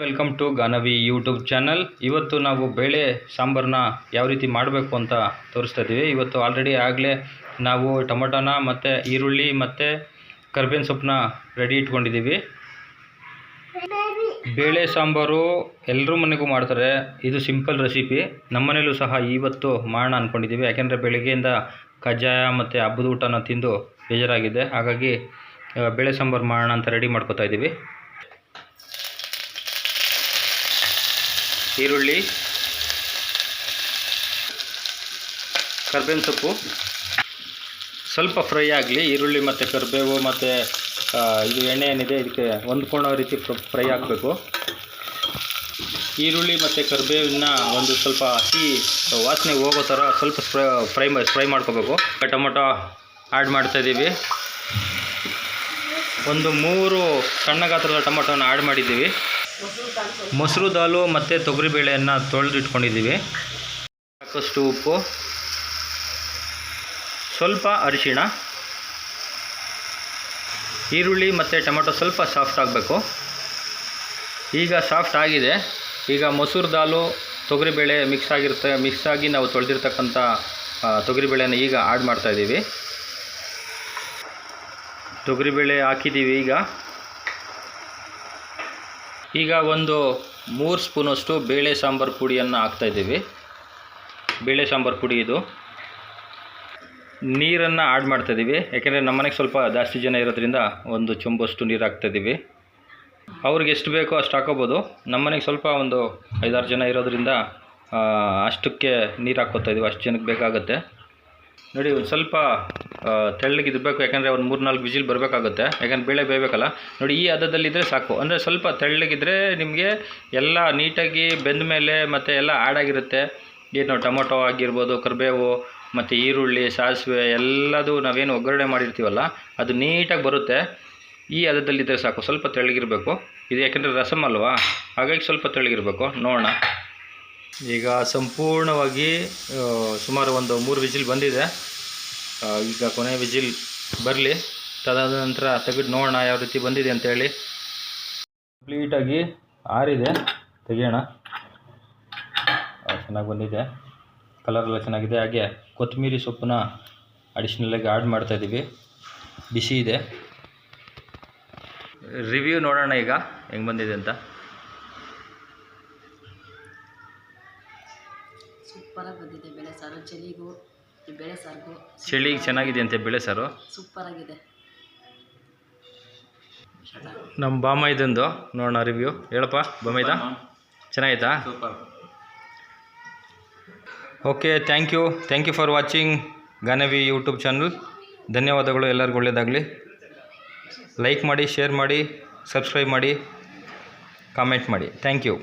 Welcome to Ganavi YouTube channel. ಇವತ್ತು ನಾವು ಬೇಳೆ ಸಾಂಬಾರನ್ನ ಯಾವ ರೀತಿ ಮಾಡಬೇಕು ಅಂತ ತೋರಿಸ್ತಾ ಇದ್ದೀವಿ ಇವತ್ತು ಆಲ್ರೆಡಿ ಆಗಲೇ ನಾವು ಟೊಮೊಟೊನ ಮತ್ತು ಈರುಳ್ಳಿ ಮತ್ತು ಕರ್ಬೇವಿನ ಸೊಪ್ಪನ್ನ ರೆಡಿ ಇಟ್ಕೊಂಡಿದ್ದೀವಿ ಬೇಳೆ ಸಾಂಬಾರು ಎಲ್ಲರೂ ಮನೆಗೂ ಮಾಡ್ತಾರೆ. ಇದು ಸಿಂಪಲ್ ರೆಸಿಪಿ ನಮ್ಮನೇಲೂ ಸಹ ಇವತ್ತು ಮಾಡೋಣ ಅಂದ್ಕೊಂಡಿದ್ದೀವಿ ಯಾಕೆಂದರೆ ಬೆಳಗ್ಗೆಯಿಂದ ಕಜ್ಜಾಯ ಮತ್ತು ಹಬ್ಬದ ಊಟನ ತಿಂದು ಬೇಜಾರಾಗಿದೆ. ಹಾಗಾಗಿ ಬೇಳೆ ಸಾಂಬಾರು ಮಾಡೋಣ ಅಂತ ರೆಡಿ ಮಾಡ್ಕೋತಾ ಇದ್ದೀವಿ ಈರುಳ್ಳಿ, ಕರ್ಬೇವಿನ ಸೊಪ್ಪು. ಸ್ವಲ್ಪ ಫ್ರೈ ಆಗಲಿ, ಈರುಳ್ಳಿ ಮತ್ತು ಕರಿಬೇವು ಮತ್ತು ಇದು ಎಣ್ಣೆ ಏನಿದೆ, ಇದಕ್ಕೆ ಹೊಂದ್ಕೊಳ್ಳೋ ರೀತಿ ಫ್ರೈ ಆಗಬೇಕು ಈರುಳ್ಳಿ ಮತ್ತು ಕರಿಬೇವನ್ನ ಒಂದು ಸ್ವಲ್ಪ ಹಸಿ ವಾಸನೆ ಹೋಗೋ ಥರ ಸ್ವಲ್ಪ ಫ್ರೈ ಫ್ರೈ ಮಾಡ್ಕೋಬೇಕು. ಟೊಮೊಟೊ ಆ್ಯಡ್ ಮಾಡ್ತಾಯಿದ್ದೀವಿ ಒಂದು ಮೂರು ಸಣ್ಣ ಗಾತ್ರದ ಟೊಮೊಟೊನ ಆ್ಯಡ್ ಮಾಡಿದ್ದೀವಿ. ಮೊಸರು ದಾಲು ಮತ್ತು ತೊಗರಿಬೇಳೆಯನ್ನು ತೊಳೆದಿಟ್ಕೊಂಡಿದ್ದೀವಿ. ಸಾಕಷ್ಟು ಉಪ್ಪು. ಸ್ವಲ್ಪ ಅರಿಶಿಣ. ಈರುಳ್ಳಿ ಮತ್ತು ಟೊಮೆಟೊ ಸ್ವಲ್ಪ ಸಾಫ್ಟ್ ಆಗಬೇಕು. ಈಗ ಸಾಫ್ಟ್ ಆಗಿದೆ. ಈಗ ಮೊಸರು ದಾಲು ತೊಗರಿಬೇಳೆ ಮಿಕ್ಸ್ ಆಗಿರುತ್ತೆ, ಮಿಕ್ಸ್ ಆಗಿ ನಾವು ತೊಳೆದಿರ್ತಕ್ಕಂಥ ತೊಗರಿಬೇಳೆನ ಈಗ ಆ್ಯಡ್ ಮಾಡ್ತಾಯಿದ್ದೀವಿ ತೊಗರಿಬೇಳೆ ಹಾಕಿದ್ದೀವಿ ಈಗ. ಈಗ ಒಂದು ಮೂರು ಸ್ಪೂನಷ್ಟು ಬೇಳೆ ಸಾಂಬಾರು ಪುಡಿಯನ್ನು ಹಾಕ್ತಾಯಿದ್ದೀವಿ ಬೇಳೆ ಸಾಂಬಾರು ಪುಡಿ ಇದು. ನೀರನ್ನು ಆ್ಯಡ್ ಮಾಡ್ತಾಯಿದ್ದೀವಿ ಯಾಕೆಂದರೆ ನಮ್ಮನೆಗೆ ಸ್ವಲ್ಪ ಜಾಸ್ತಿ ಜನ ಇರೋದ್ರಿಂದ ಒಂದು ಚೊಂಬಷ್ಟು ನೀರು ಹಾಕ್ತಾಯಿದ್ದೀವಿ ಅವ್ರಿಗೆ ಎಷ್ಟು ಬೇಕೋ ಅಷ್ಟು ಹಾಕೋಬೋದು. ನಮ್ಮನೆಗೆ ಸ್ವಲ್ಪ ಒಂದು ಐದಾರು ಜನ ಇರೋದ್ರಿಂದ ಅಷ್ಟಕ್ಕೆ ನೀರು ಹಾಕ್ಕೋತಾ ಇದ್ದೀವಿ. ಅಷ್ಟು ಜನಕ್ಕೆ ಬೇಕಾಗುತ್ತೆ. ನೋಡಿ, ಒಂದು ಸ್ವಲ್ಪ ತೆಳ್ಳಗೆ ಇರಬೇಕು, ಯಾಕಂದರೆ ಒಂದು ಮೂರು ನಾಲ್ಕು ವಿಜಿಲ್ ಬರಬೇಕಾಗುತ್ತೆ. ಯಾಕಂದ್ರೆ ಬೇಳೆ ಬೇಯಬೇಕಲ್ಲ. ನೋಡಿ, ಈ ಹದದಲ್ಲಿದ್ದರೆ ಸಾಕು. ಅಂದರೆ ಸ್ವಲ್ಪ ತೆಳ್ಳಗಿದ್ರೆ ನಿಮಗೆ ಎಲ್ಲ ನೀಟಾಗಿ ಬೆಂದ ಮೇಲೆ ಮತ್ತು ಎಲ್ಲ ಆಡಾಗಿರುತ್ತೆ ಏನು, ಟೊಮೊಟೊ ಆಗಿರ್ಬೋದು, ಕರಿಬೇವು, ಮತ್ತು ಈರುಳ್ಳಿ, ಸಾಸಿವೆ, ಎಲ್ಲದು ನಾವೇನು ಒಗ್ಗರಣೆ ಮಾಡಿರ್ತೀವಲ್ಲ, ಅದು ನೀಟಾಗಿ ಬರುತ್ತೆ. ಈ ಹದದಲ್ಲಿದ್ದರೆ ಸಾಕು. ಸ್ವಲ್ಪ ತೆಳ್ಳಗಿರಬೇಕು. ಇದು ಯಾಕೆಂದರೆ ರಸಮ್ ಅಲ್ವಾ? ಹಾಗಾಗಿ ಸ್ವಲ್ಪ ತೆಳ್ಳಗಿರಬೇಕು. ನೋಡೋಣ. ಈಗ ಸಂಪೂರ್ಣವಾಗಿ ಸುಮಾರು ಒಂದು ಮೂರು ವಿಜಿಲ್ ಬಂದಿದೆ. ಈಗ ಕೊನೆ ವಿಜಿಲ್ ಬರಲಿ. ತದಾದ ನಂತರ ತೆಗೆದು ನೋಡೋಣ ಯಾವ ರೀತಿ ಬಂದಿದೆ ಅಂತೇಳಿ ಕಂಪ್ಲೀಟಾಗಿ ಆರಿದೆ. ತೆಗೆಯೋಣ. ಚೆನ್ನಾಗಿ ಬಂದಿದೆ. ಕಲರ್ ಎಲ್ಲ ಚೆನ್ನಾಗಿದೆ. ಹಾಗೆ ಕೊತ್ತಂಬರಿ ಸೊಪ್ಪನ್ನ ಅಡಿಷ್ನಲಾಗಿ ಆ್ಯಡ್ ಮಾಡ್ತಾಯಿದ್ದೀವಿ ಬಿಸಿ ಇದೆ. ರಿವ್ಯೂ ನೋಡೋಣ ಈಗ. ಹೆಂಗೆ ಬಂದಿದೆ ಅಂತ. ಸೂಪರಾಗಿ ಬಂದಿದೆ ಬೆಳೆ ಸಾರು. ಚಳಿಗೂ ಈ ಬೆಳೆ ಸಾರಿಗೂ ಚಳಿಗೆ ಚೆನ್ನಾಗಿದೆ ಅಂತೆ ಬೆಳೆ ಸಾರು. ಸೂಪರಾಗಿದೆ. ನಮ್ಮ ಬಾಮ ಇದಂದು ನೋಡೋಣ ರಿವ್ಯೂ ಹೇಳಪ್ಪ ಬಾಮೈದ? ಚೆನ್ನಾಗಿತ್ತಾ? Okay thank you thank you for watching Ganavi YouTube channel ಧನ್ಯವಾದಗಳು ಎಲ್ಲರಿಗೂ ಒಳ್ಳೆಯದಾಗಲಿ ಲೈಕ್ ಮಾಡಿ ಶೇರ್ ಮಾಡಿ ಸಬ್ಸ್ಕ್ರೈಬ್ ಮಾಡಿ ಕಾಮೆಂಟ್ ಮಾಡಿ. Thank you